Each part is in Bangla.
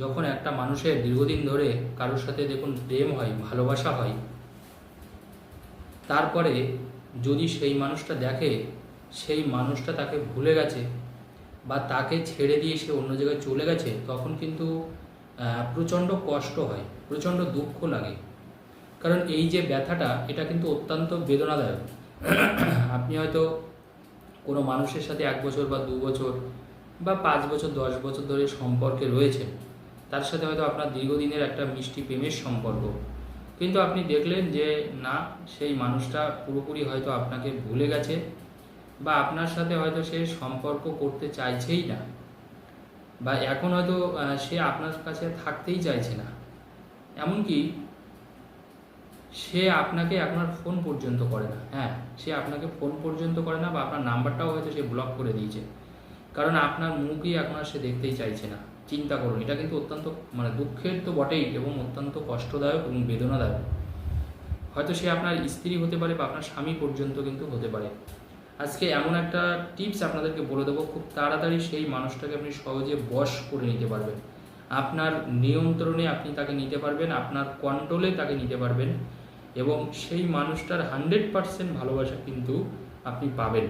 যখন একটা মানুষের দীর্ঘদিন ধরে কারোর সাথে দেখুন প্রেম হয়, ভালোবাসা হয়, তারপরে যদি সেই মানুষটা দেখে, সেই মানুষটা তাকে ভুলে গেছে বা তাকে ছেড়ে দিয়ে সে অন্য জায়গায় চলে গেছে, তখন কিন্তু প্রচণ্ড কষ্ট হয়, প্রচণ্ড দুঃখ লাগে। কারণ এই যে ব্যথাটা, এটা কিন্তু অত্যন্ত বেদনাদায়ক। আপনি হয়তো কোনো মানুষের সাথে এক বছর বা দু বছর বা পাঁচ বছর, দশ বছর ধরে সম্পর্কে রয়েছেন। তার সাথে হয়তো আপনার দীর্ঘদিনের একটা মিষ্টি প্রেমের সম্পর্ক। কিন্তু আপনি দেখলেন যে, না, সেই মানুষটা পুরোপুরি হয়তো আপনাকে ভুলে গেছে বা আপনার সাথে হয়তো সে সম্পর্ক করতে চাইছেই না বা এখন হয়তো সে আপনার কাছে থাকতেই চাইছে না। এমনকি সে আপনাকে আপনার ফোন পর্যন্ত করে না। হ্যাঁ সে আপনাকে ফোন পর্যন্ত করে না বা আপনার নাম্বারটাও হয়তো সে ব্লক করে দিয়েছে। কারণ আপনার মুখই এখন আর সে দেখতেই চাইছে না। চিন্তা করুন। এটা কিন্তু অত্যন্ত মানে দুঃখের তো বটেই এবং অত্যন্ত কষ্টদায়ক এবং বেদনাদায়ক। হয়তো সে আপনার স্ত্রী হতে পারে বা আপনার স্বামী পর্যন্ত কিন্তু হতে পারে। আজকে এমন একটা টিপস আপনাদেরকে বলে দেবো, খুব তাড়াতাড়ি সেই মানুষটাকে আপনি সহজে বশ করে নিতে পারবেন। আপনার নিয়ন্ত্রণে আপনি তাকে নিতে পারবেন, আপনার কন্ট্রোলে তাকে নিতে পারবেন এবং সেই মানুষটার হান্ড্রেড পারসেন্ট ভালোবাসা কিন্তু আপনি পাবেন।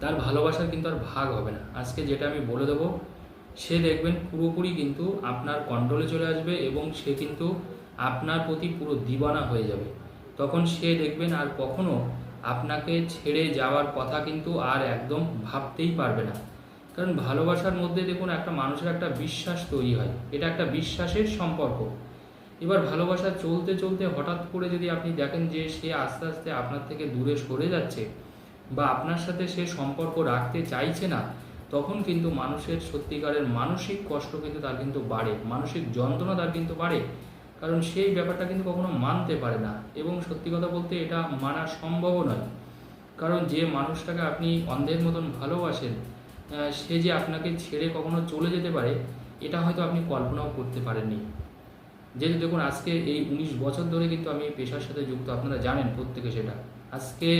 তার ভালোবাসার কিন্তু আর ভাগ হবে না। আজকে যেটা আমি বলে দেবো সে দেখবেন পুরোপুরি কিন্তু আপনার কন্ট্রোলে চলে আসবে এবং সে কিন্তু আপনার প্রতি পুরো দিবানা হয়ে যাবে। তখন সে দেখবেন আর কখনো আপনাকে ছেড়ে যাওয়ার কথা কিন্তু আর একদম ভাবতেই পারবে না। কারণ ভালোবাসার মধ্যে দেখুন একটা মানুষের একটা বিশ্বাস তৈরি হয়। এটা একটা বিশ্বাসের সম্পর্ক। এবার ভালোবাসা চলতে চলতে হঠাৎ করে যদি আপনি দেখেন যে সে আস্তে আস্তে আপনার থেকে দূরে সরে যাচ্ছে বা আপনার সাথে সে সম্পর্ক রাখতে চাইছে না তখন কিন্তু মানুষের সত্যিকারের মানসিক কষ্ট কিন্তু তার কিন্তু বাড়ে, মানসিক যন্ত্রণা তার কিন্তু বাড়ে। কারণ সেই ব্যাপারটা কিন্তু কখনো মানতে পারে না এবং সত্যি কথা বলতে এটা মানা সম্ভবও নয়। কারণ যে মানুষটাকে আপনি অন্ধের মতন ভালোবাসেন সে যে আপনাকে ছেড়ে কখনো চলে যেতে পারে, এটা হয়তো আপনি কল্পনাও করতে পারেননি। যেহেতু দেখুন, আজকে এই উনিশ বছর ধরে কিন্তু আমি পেশার সাথে যুক্ত, আপনারা জানেন প্রত্যেকে সেটা। আজকে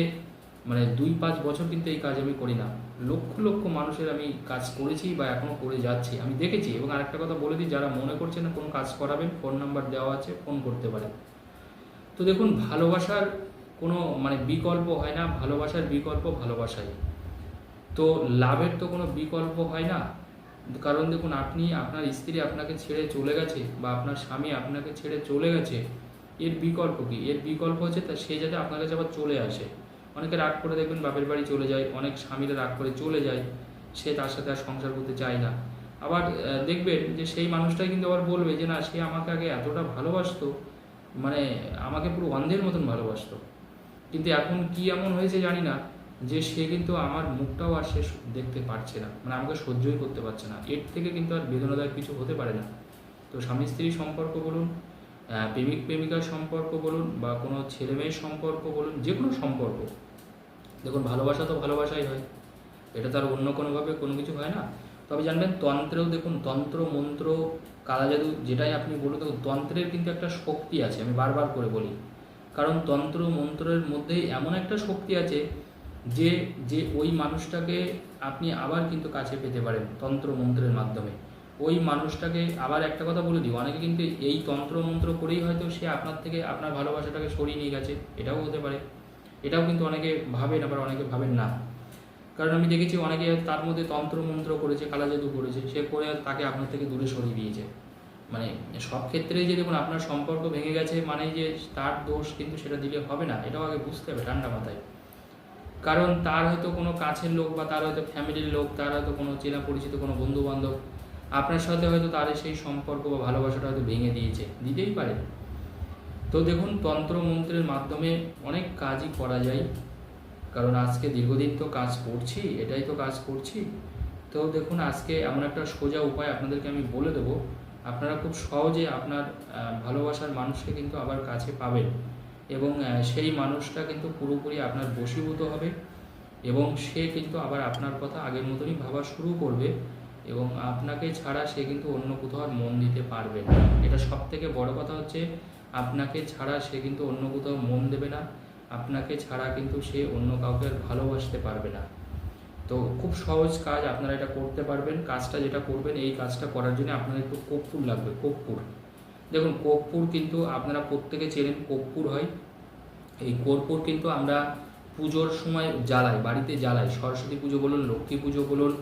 মানে দুই পাঁচ বছর কিন্তু এই কাজ আমি করি না। লক্ষ লক্ষ মানুষের আমি কাজ করেছি বা এখনও করে যাচ্ছি। আমি দেখেছি এবং আরেকটা কথা বলে দিই, যারা মনে করছেন না কোনো কাজ করাবেন, ফোন নাম্বার দেওয়া আছে, ফোন করতে পারেন। তো দেখুন, ভালোবাসার কোনো মানে বিকল্প হয় না, ভালোবাসার বিকল্প ভালোবাসাই। তো লাভের তো কোনো বিকল্প হয় না। কারণ দেখুন, আপনি, আপনার স্ত্রী আপনাকে ছেড়ে চলে গেছে বা আপনার স্বামী আপনাকে ছেড়ে চলে গেছে, এর বিকল্প কি? এর বিকল্প হচ্ছে তা সে যাতে আপনার কাছে আবার চলে আসে। অনেকে রাগ করে দেখবেন বাপের বাড়ি চলে যায়, অনেক স্বামীরা রাগ করে চলে যায়, সে তার সাথে আর সংসার করতে চায় না। আবার দেখবেন যে সেই মানুষটাই কিন্তু আবার বলবে যে, না, সে আমাকে আগে এতটা ভালোবাসতো মানে আমাকে পুরো অন্ধের মতন ভালোবাসতো। কিন্তু এখন কি এমন হয়েছে জানি না, যে সে কিন্তু আমার মুখটাও আর সে দেখতে পারছে না মানে আমাকে সহ্যই করতে পারছে না। এর থেকে কিন্তু আর বেদনাদায়ক কিছু হতে পারে না। তো স্বামী স্ত্রীর সম্পর্ক বলুন প্রেমিক প্রেমিকার সম্পর্ক বলুন বা কোনো ছেলে মেয়ের সম্পর্ক বলুন, যে কোনো সম্পর্ক। দেখুন, ভালোবাসা তো ভালোবাসাই হয়। এটা তার অন্য কোনোভাবে কোনো কিছু হয় না। তবে জানবেন, তন্ত্রেও দেখুন, তন্ত্র, মন্ত্র কালা জাদু যেটাই আপনি বলুন, দেখুন, তন্ত্রের কিন্তু একটা শক্তি আছে, আমি বারবার করে বলি। কারণ তন্ত্র, মন্ত্রের মধ্যে এমন একটা শক্তি আছে যে যে ওই মানুষটাকে আপনি আবার কিন্তু কাছে পেতে পারেন তন্ত্র, মন্ত্রের মাধ্যমে। ওই মানুষটাকে আবার একটা কথা বলে দিই, অনেকে কিন্তু এই তন্ত্র মন্ত্র করেই হয়তো সে আপনার থেকে আপনার ভালোবাসাটাকে সরিয়ে নিয়ে গেছে, এটাও হতে পারে। এটাও কিন্তু অনেকে ভাবেন, আবার অনেকে ভাবেন না। কারণ আমি দেখেছি অনেকে তার মধ্যে তন্ত্র মন্ত্র করেছে কালা জাদু করেছে, সে করে তাকে আপনার থেকে দূরে সরিয়ে দিয়েছে। মানে সব ক্ষেত্রেই যে দেখুন আপনার সম্পর্ক ভেঙে গেছে মানে যে তার দোষ কিন্তু সেটা দিলে হবে না, এটাও আগে বুঝতে হবে ঠান্ডা মাথায়। কারণ তার হয়তো কোনো কাছের লোক বা তার হয়তো ফ্যামিলির লোক, তার হয়তো কোনো চেনা পরিচিত কোনো বন্ধু বান্ধব আপনার সাথে হয়তো তার সেই সম্পর্ক বা ভালোবাসাটা হয়তো ভেঙে দিয়েছে, দিতেই পারে। তো দেখুন তন্ত্র মন্ত্রের মাধ্যমে অনেক কাজই করা যায়। কারণ আজকে দীর্ঘদিন তো কাজ করছি, এটাই তো কাজ করছি। তো দেখুন, আজকে এমন একটা সোজা উপায় আপনাদেরকে আমি বলে দেবো। আপনারা খুব সহজে আপনার ভালোবাসার মানুষকে কিন্তু আবার কাছে পাবেন। এবং সেই মানুষটা কিন্তু পুরোপুরি আপনার বশীভূত হবে। এবং সে কিন্তু আবার আপনার কথা আগের মতনই ভাবা শুরু করবে। এবং আপনাকে ছাড়া সে কিন্তু অন্য কোথাও আর মন দিতে পারবে না। এটা সব থেকে বড় কথা হচ্ছে, আপনাকে ছাড়া সে কিন্তু অন্য কোথাও মন দেবে না, আপনাকে ছাড়া কিন্তু সে অন্য কাউকে ভালোবাসতে পারবে না। তো খুব সহজ কাজ আপনারা এটা করতে পারবেন। কাজটা যেটা করবেন, এই কাজটা করার জন্য আপনাদের একটু কর্পূর লাগবে, কর্পূর। দেখুন, কর্পূর কিন্তু আপনারা প্রত্যেকে চেনেন, কর্পূর হয়। এই কর্পূর কিন্তু আমরা পুজোর সময় জ্বালাই বাড়িতে জ্বালাই সরস্বতী পুজো বলুন, লক্ষ্মী পুজো বলুন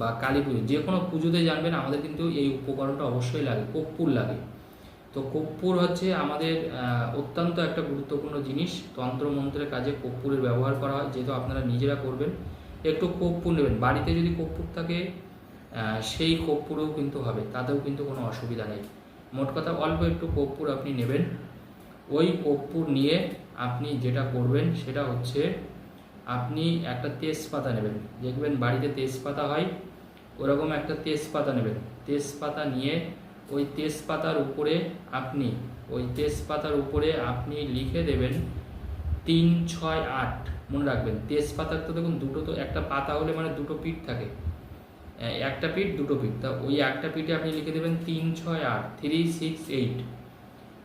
বা কালী পুজো, যে কোনো পুজোতে জানবেন, আমাদের কিন্তু এই উপকরণটা অবশ্যই লাগে, কর্পূর লাগে। তো কর্পূর হচ্ছে আমাদের অত্যন্ত একটা গুরুত্বপূর্ণ জিনিস। তন্ত্রমন্ত্রের কাজে কর্পূরের ব্যবহার করা হয়, যেহেতু আপনারা নিজেরা করবেন, একটু কর্পূর নেবেন। বাড়িতে যদি কর্পূর থাকে সেই কর্পূরও কিন্তু হবে, তাতেও কিন্তু কোনো অসুবিধা নেই। মোট কথা, অল্প একটু কর্পূর আপনি নেবেন। ওই কর্পূর নিয়ে আপনি যেটা করবেন সেটা হচ্ছে আপনি একটা তেজপাতা নেবেন। দেখবেন বাড়িতে তেজপাতা হয়, ওরকম একটা তেজপাতা নেবেন। তেজপাতা নিয়ে ওই তেজপাতার উপরে আপনি, ওই তেজপাতার উপরে আপনি লিখে দেবেন তিন, ছয়, আট, মনে রাখবেন। তেজপাতার তো দেখুন দুটো তো একটা পাতা হলে মানে দুটো পিঠ থাকে। একটা পিঠ, দুটো পিঠ। তা ওই একটা পিঠে আপনি লিখে দেবেন তিন, ছয়, আট থ্রি সিক্স এইট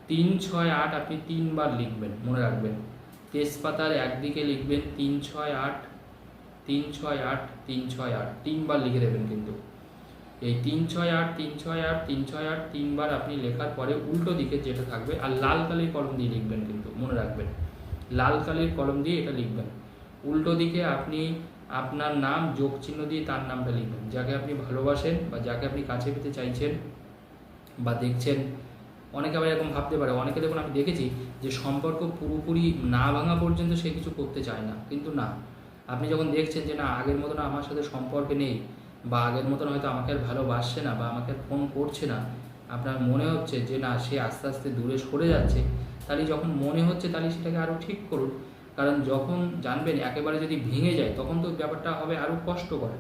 তিন ছয় আট আপনি তিনবার লিখবেন, মনে রাখবেন। তেজপাতার একদিকে লিখবেন তিন ছয় আট, তিন ছয় আট, তিন ছয় আট, তিনবার লিখে দেবেন কিন্তু। এই তিন ছয় আট, তিন ছয় আট, তিন ছয় আট, তিনবার আপনি লেখার পরে উল্টো দিকে যেটা থাকবে, আর লাল কালির কলম দিয়ে লিখবেন কিন্তু, মনে রাখবেন। লাল কালির কলম দিয়ে এটা লিখবেন। উল্টো দিকে আপনি আপনার নাম, যোগ চিহ্ন দিয়ে তার নামটা লিখবেন। যাকে আপনি ভালোবাসেন বা যাকে আপনি কাছে পেতে চাইছেন বা দেখছেন অনেকে আবার এরকম ভাবতে পারে, অনেকে দেখুন আমি দেখেছি যে সম্পর্ক পুরোপুরি না ভাঙা পর্যন্ত সে কিছু করতে চায় না, কিন্তু না। আপনি যখন দেখছেন যে না, আগের মতন আমার সাথে সম্পর্কে নেই বা আগের মতন হয়তো আমাকে আর ভালোবাসছে না বা আমাকে ফোন করছে না, আপনার মনে হচ্ছে যে না, সে আস্তে আস্তে দূরে সরে যাচ্ছে, তাহলে যখন মনে হচ্ছে তাহলে সেটাকে আরও ঠিক করুন। কারণ যখন জানবেন একেবারে যদি ভেঙে যায়, তখন তো ব্যাপারটা হবে আরও কষ্টকর।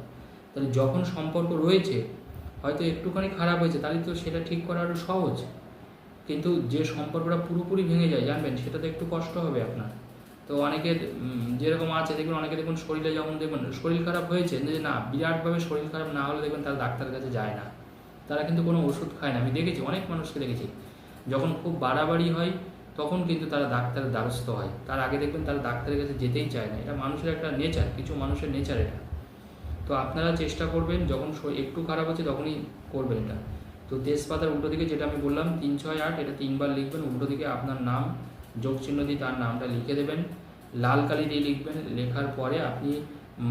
তাহলে যখন সম্পর্ক রয়েছে, হয়তো একটুখানি খারাপ হয়েছে, তাহলে তো সেটা ঠিক করা আরও সহজ। কিন্তু যে সম্পর্কটা পুরোপুরি ভেঙে যায়, জানবেন, সেটাতে একটু কষ্ট হবে আপনার। তো অনেকের যেরকম আছে দেখবেন অনেকে দেখুন, শরীরে যেমন দেখবেন শরীর খারাপ হয়েছে, যে না, বিরাটভাবে শরীর খারাপ না হলে দেখবেন তারা ডাক্তারের কাছে যায় না। তারা কিন্তু কোনো ওষুধ খায় না। আমি দেখেছি, অনেক মানুষকে দেখেছি, যখন খুব বাড়াবাড়ি হয়, তখন কিন্তু তারা ডাক্তারের দ্বারস্থ হয়। তার আগে দেখবেন তারা ডাক্তারের কাছে যেতেই চায় না। এটা মানুষের একটা নেচার কিছু মানুষের নেচার এটা। তো আপনারা চেষ্টা করবেন, যখন একটু খারাপ হচ্ছে, তখনই করবেন এটা। তো তেজপাতার উল্টো দিকে যেটা আমি বললাম, তিন ছয় আট, এটা তিনবার লিখবেন, উল্টো দিকে আপনার নাম, যোগ চিহ্ন দিয়ে তার নামটা লিখে দেবেন। লাল কালি দিয়ে লিখবেন, লেখার পরে আপনি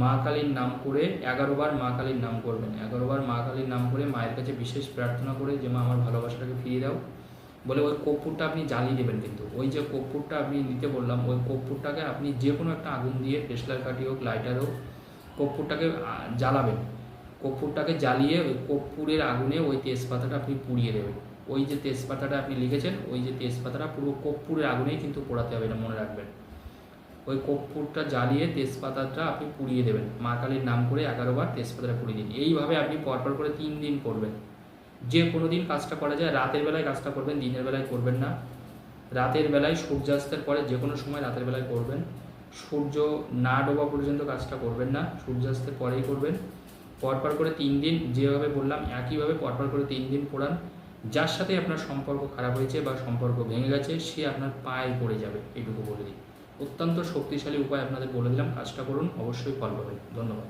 মা কালীর নাম করে এগারো বার মা কালীর নাম করবেন। এগারো বার মা কালীর নাম করে মায়ের কাছে বিশেষ প্রার্থনা করে যে, মা, আমার ভালোবাসাটাকে ফিরিয়ে দাও। বলে ওই কর্পূরটা আপনি জ্বালিয়ে দেবেন কিন্তু। ওই যে কর্পূরটা আপনি নিতে বললাম, ওই কর্পূরটাকে আপনি যে কোনো একটা আগুন দিয়ে, টেসলার কাঠি হোক, লাইটার হোক, কর্পূরটাকে জ্বালাবেন। কর্পূরটাকে জ্বালিয়ে ওই কর্পূরের আগুনে ওই তেজপাতাটা আপনি পুড়িয়ে দেবেন। ওই যে তেজপাতাটা আপনি লিখেছেন, ওই যে তেজপাতাটা পুরো কর্পূরের আগুনেই কিন্তু পোড়াতে হবে এটা মনে রাখবেন। ওই কর্পূরটা জ্বালিয়ে তেজপাতাটা আপনি পুড়িয়ে দেবেন। মা কালীর নাম করে এগারো বার তেজপাতাটা পুড়িয়ে দিন। এইভাবে আপনি পরপর করে তিন দিন করবেন। যে কোনো দিন কাজটা করা যায়, রাতের বেলায় কাজটা করবেন, দিনের বেলায় করবেন না। রাতের বেলায় সূর্যাস্তের পরে যে কোনো সময় রাতের বেলায় করবেন। সূর্য না ডোবা পর্যন্ত কাজটা করবেন না। সূর্যাস্তের পরেই করবেন। পরপর করে তিন দিন, যেভাবে বললাম, একইভাবে পরপর করে তিন দিন পড়ান। যার সাথে আপনার সম্পর্ক খারাপ হয়েছে বা সম্পর্ক ভেঙে গেছে, সে আপনার পায়ে পড়ে যাবে, এটুকু বলে দিই। অত্যন্ত শক্তিশালী উপায় আপনাদের বলে দিলাম, কাজটা করুন, অবশ্যই ফল পাবেন। ধন্যবাদ।